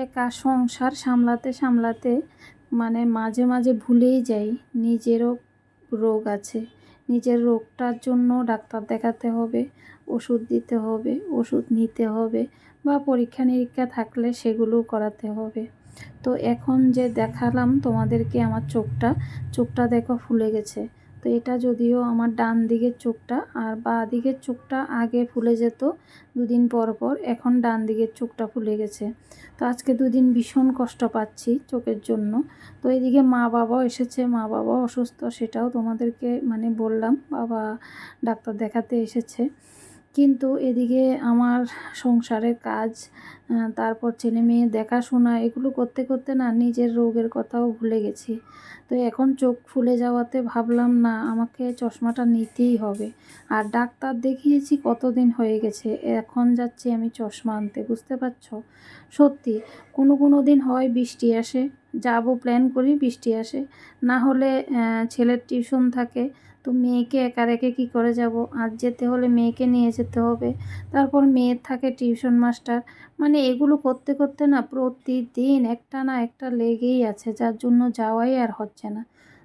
একা সংসার সামলাতে সামলাতে মানে মাঝে মাঝে ভুলেই যাই। নিজেরও রোগ আছে। নিজের রোগটার জন্য ডাক্তার দেখাতে হবে, ওষুধ দিতে হবে, ওষুধ নিতে হবে বা পরীক্ষা নিরীক্ষা থাকলে সেগুলো করাতে হবে। তো এখন যে দেখালাম তোমাদেরকে আমার চোখটা চোখটা দেখো ফুলে গেছে। তো এটা যদিও আমার ডান দিকের চোখটা আর বা দিকের চোখটা আগে ফুলে যেত দুদিন পর পর, এখন ডান দিকের চোখটা ফুলে গেছে। তো আজকে দুদিন ভীষণ কষ্ট পাচ্ছি চোখের জন্য। তো এদিকে মা বাবাও এসেছে, মা বাবা অসুস্থ, সেটাও তোমাদেরকে মানে বললাম, বাবা ডাক্তার দেখাতে এসেছে। কিন্তু এদিকে আমার সংসারের কাজ তারপর ছেলে মেয়ে দেখাশোনা, এগুলো করতে করতে না নিজের রোগের কথাও ভুলে গেছি। তো এখন চোখ ফুলে যাওয়াতে ভাবলাম, না, আমাকে চশমাটা নিতেই হবে। আর ডাক্তার দেখিয়েছি কতদিন হয়ে গেছে, এখন যাচ্ছি আমি চশমা আনতে, বুঝতে পারছ? সত্যি, কোনো কোনো দিন হয় বৃষ্টি আসে, যাব প্ল্যান করি বৃষ্টি আসে। না হলে ছেলের টিউশন থাকে তো মেয়েকে একা রেখে কী করে যাব? আজ যেতে হলে মেয়েকে নিয়ে যেতে হবে। তারপর মেয়ের থাকে টিউশন মাস্টার। মানে এগুলো করতে করতে না প্রতিদিন একটা না একটা লেগেই আছে, যার জন্য যাওয়াই আর হচ্ছে না।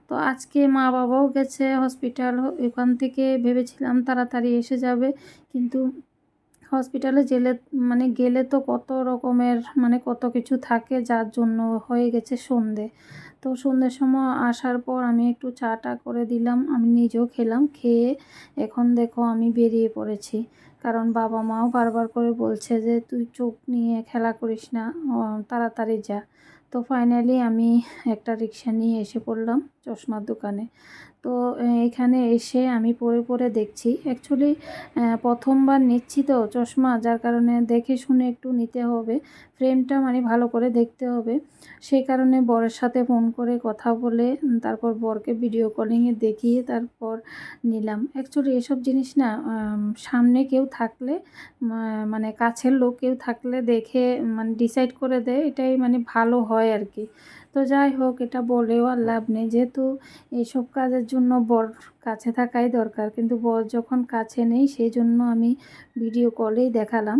তো আজকে মা বাবাও গেছে হসপিটাল, ওখান থেকে ভেবেছিলাম তাড়াতাড়ি এসে যাবে। কিন্তু হসপিটালে গেলে মানে গেলে তো কত রকমের মানে কত কিছু থাকে, যার জন্য হয়ে গেছে সন্ধে। তো সন্ধ্যের সময় আসার পর আমি একটু চা টা করে দিলাম, আমি নিজেও খেলাম, খেয়ে এখন দেখো আমি বেরিয়ে পড়েছি। কারণ বাবা মাও বারবার করে বলছে যে, তুই চোখ নিয়ে খেলা করিস না তাড়াতাড়ি যা। তো ফাইনালি আমি একটা রিক্সা নিয়ে এসে পড়লাম চশমার দোকানে। তো এখানে এসে আমি পরে পরে দেখছি। অ্যাকচুয়ালি প্রথমবার নিচ্ছি তো চশমা, যার কারণে দেখে শুনে একটু নিতে হবে। ফ্রেমটা মানে ভালো করে দেখতে হবে। সেই কারণে বরের সাথে ফোন করে কথা বলে, তারপর বরকে ভিডিও কলিংয়ে দেখিয়ে তারপর নিলাম। অ্যাকচুয়ালি এসব জিনিস না সামনে কেউ থাকলে মানে কাছের লোক কেউ থাকলে দেখে মানে ডিসাইড করে দেয়, এটাই মানে ভালো হয় আর কি। তো যাই হোক, এটা বলেও আর লাভ নেই। যেহেতু এইসব কাজের জন্য বর কাছে থাকাই দরকার। কিন্তু বর যখন কাছে নেই সেই জন্য আমি ভিডিও কলেই দেখালাম।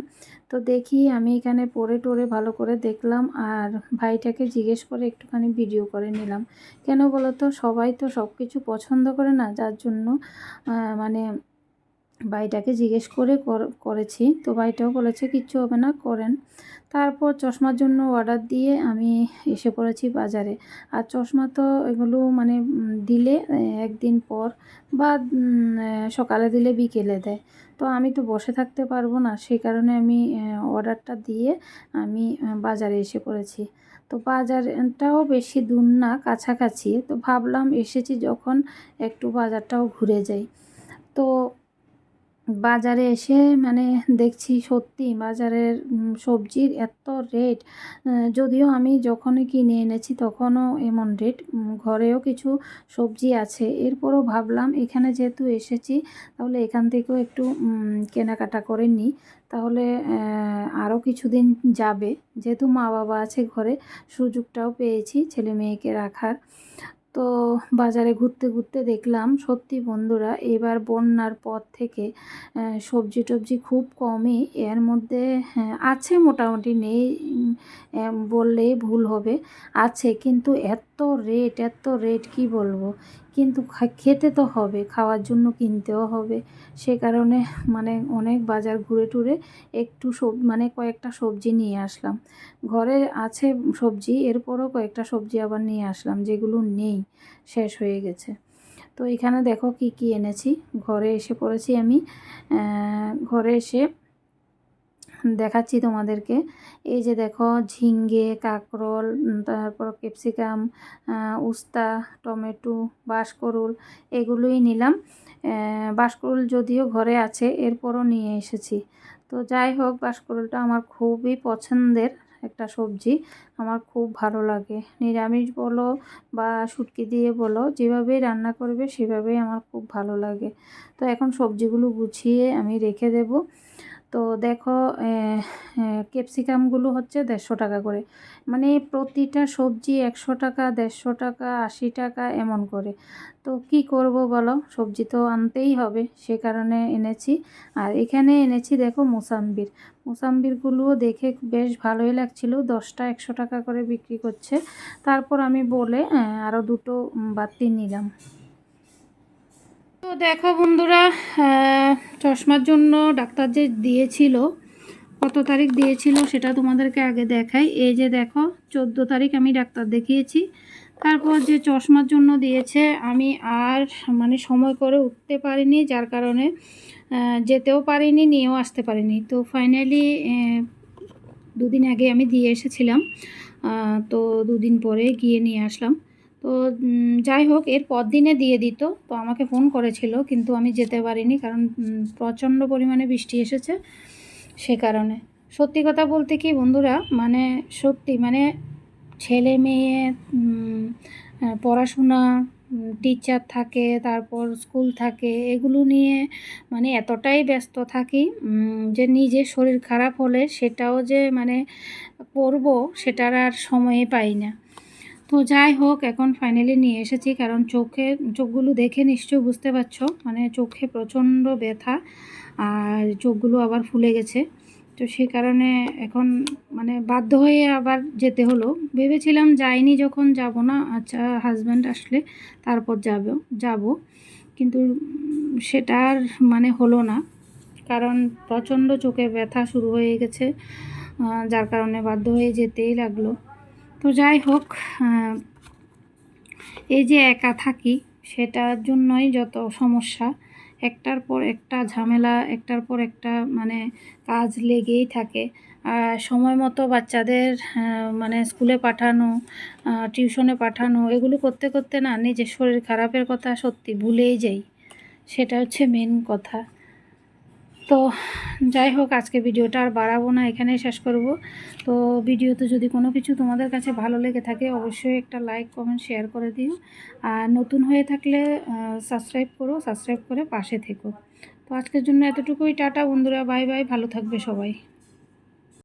তো দেখি আমি এখানে পরে টোরে ভালো করে দেখলাম আর ভাইটাকে জিজ্ঞেস করে একটুখানি ভিডিও করে নিলাম। কেন বলো তো সবাই তো সব কিছু পছন্দ করে না, যার জন্য মানে ভাইটাকে জিজ্ঞেস করে করেছি। তো ভাইটাও বলেছে, কিচ্ছু হবে না, করেন। তারপর চশমার জন্য অর্ডার দিয়ে আমি এসে পড়েছি বাজারে। আর চশমা তো এগুলো মানে দিলে একদিন পর বা সকালে দিলে বিকেলে দেয়। তো আমি তো বসে থাকতে পারব না, সেই কারণে আমি অর্ডারটা দিয়ে আমি বাজারে এসে পড়েছি। তো বাজারটাও বেশি দূর না, কাছাকাছি। তো ভাবলাম এসেছি যখন একটু বাজারটাও ঘুরে যাই। তো বাজারে এসে মানে দেখছি সত্যি বাজারের সবজির এত রেট যদিও আমি যখনই কিনে এনেছি তখনও এমন রেট ঘরেও কিছু সবজি আছে। এরপরও ভাবলাম এখানে যেহেতু এসেছি তাহলে এখান থেকেও একটু কেনাকাটা করে নিই। তাহলে আরও কিছুদিন যাবে। যেহেতু মা বাবা আছে ঘরে, সুযোগটাও পেয়েছি ছেলে মেয়েকে রাখার। তো বাজারে ঘুরতে ঘুরতে দেখলাম সত্যি বন্ধুরা এবার বন্যার পর থেকে সবজি টবজি খুব কমই এর মধ্যে হ্যাঁ, আছে মোটামুটি নেই বললেই ভুল হবে আছে কিন্তু এত রেট এত রেট কি বলব? কিন্তু খেতে তো হবে খাওয়ার জন্য কিনতেও হবে সে কারণে মানে অনেক বাজার ঘুরে টুরে একটু সব মানে কয়েকটা সবজি নিয়ে আসলাম ঘরে আছে সবজি এরপরও কয়েকটা সবজি আবার নিয়ে আসলাম যেগুলো নেই শেষ হয়ে গেছে। তো এখানে দেখো কি কি এনেছি। ঘরে এসে পড়েছি আমি। ঘরে এসে দেখাচ্ছি তোমাদেরকে। এই যে দেখো, ঝিঙ্গে, কাকরোল তারপর ক্যাপসিকাম উস্তা, টমেটো, বাঁশকরুল, এগুলোই নিলাম। বাঁশকরুল যদিও ঘরে আছে, এরপরও নিয়ে এসেছি। তো যাই হোক, বাঁশকরুলটা আমার খুবই পছন্দের। একটা সবজি, আমার খুব ভালো লাগে। নিরামিষ বলো বা শুটকি দিয়ে বলো যেভাবেই রান্না করবে সেভাবেই আমার খুব ভালো লাগে। তো এখন সবজিগুলো গুছিয়ে আমি রেখে দেব। তো দেখো ক্যাপসিকামগুলো হচ্ছে দেড়শো টাকা করে। মানে প্রতিটা সবজি একশো টাকা, দেড়শো টাকা, আশি টাকা, এমন করে। তো কি করব বলো? সবজি তো আনতেই হবে, সে কারণে এনেছি। আর এখানে এনেছি দেখো মোসাম্বির। মোসাম্বিরগুলোও দেখে বেশ ভালোই লাগছিল, দশটা একশো টাকা করে বিক্রি করছে। তারপর আমি বলে আরও দুটো বাতি নিলাম। তো দেখো বন্ধুরা চশমার জন্য ডাক্তার যে দিয়েছিল, কত তারিখ দিয়েছিল সেটা তোমাদেরকে আগে দেখাই। এই যে দেখো, চোদ্দ তারিখ আমি ডাক্তার দেখিয়েছি। তারপর যে চশমার জন্য দিয়েছে, আমি আর মানে সময় করে উঠতে পারিনি, যার কারণে যেতেও পারিনি, নিয়েও আসতে পারিনি। তো ফাইনালি দুদিন আগে আমি দিয়ে এসেছিলাম তো দুদিন পরে গিয়ে নিয়ে আসলাম। তো যাই হোক, এর পর দিনে দিয়ে দিত। তো আমাকে ফোন করেছিল, কিন্তু আমি যেতে পারিনি কারণ প্রচণ্ড পরিমাণে বৃষ্টি এসেছে সে কারণে। সত্যি কথা বলতে কি বন্ধুরা মানে সত্যি মানে ছেলে মেয়ে পড়াশোনা টিচার থাকে, তারপর স্কুল থাকে, এগুলো নিয়ে মানে এতটাই ব্যস্ত থাকি যে নিজের শরীর খারাপ হলে সেটাও যে মানে করব, সেটার আর সময়ে পাই না। তো যাই হোক, এখন ফাইনালি নিয়ে এসেছি, কারণ চোখে, চোখগুলো দেখে নিশ্চয়ই বুঝতে পারছ মানে চোখে প্রচণ্ড ব্যথা আর চোখগুলো আবার ফুলে গেছে। তো সে কারণে এখন মানে বাধ্য হয়ে আবার যেতে হলো। ভেবেছিলাম যাইনি যখন, যাব না আচ্ছা হাজব্যান্ড আসলে তারপর যাব যাব। কিন্তু সেটার মানে হলো না, কারণ প্রচণ্ড চোখে ব্যথা শুরু হয়ে গেছে যার কারণে বাধ্য হয়ে যেতেই লাগল। তো যাই হোক এই যে একা থাকি, সেটার জন্যই যত সমস্যা, একটার পর একটা ঝামেলা, একটার পর একটা মানে কাজ লেগেই থাকে। সময় মতো বাচ্চাদের মানে স্কুলে পাঠানো টিউশনে পাঠানো, এগুলো করতে করতে না নিজের শরীর খারাপের কথা সত্যি ভুলেই যাই। সেটা হচ্ছে মেন কথা। তো যাই হোক, আজকে ভিডিওটা আর বাড়াবো না, এখানেই শেষ করব। তো ভিডিওতে যদি কোনো কিছু তোমাদের কাছে ভালো লেগে থাকে, অবশ্যই একটা লাইক কমেন্ট শেয়ার করে দিও। আর নতুন হয়ে থাকলে সাবস্ক্রাইব করো সাবস্ক্রাইব করে পাশে থেকো। তো আজকের জন্য এতটুকুই, টাটা বন্ধুরা বাই বাই ভালো থাকবে সবাই।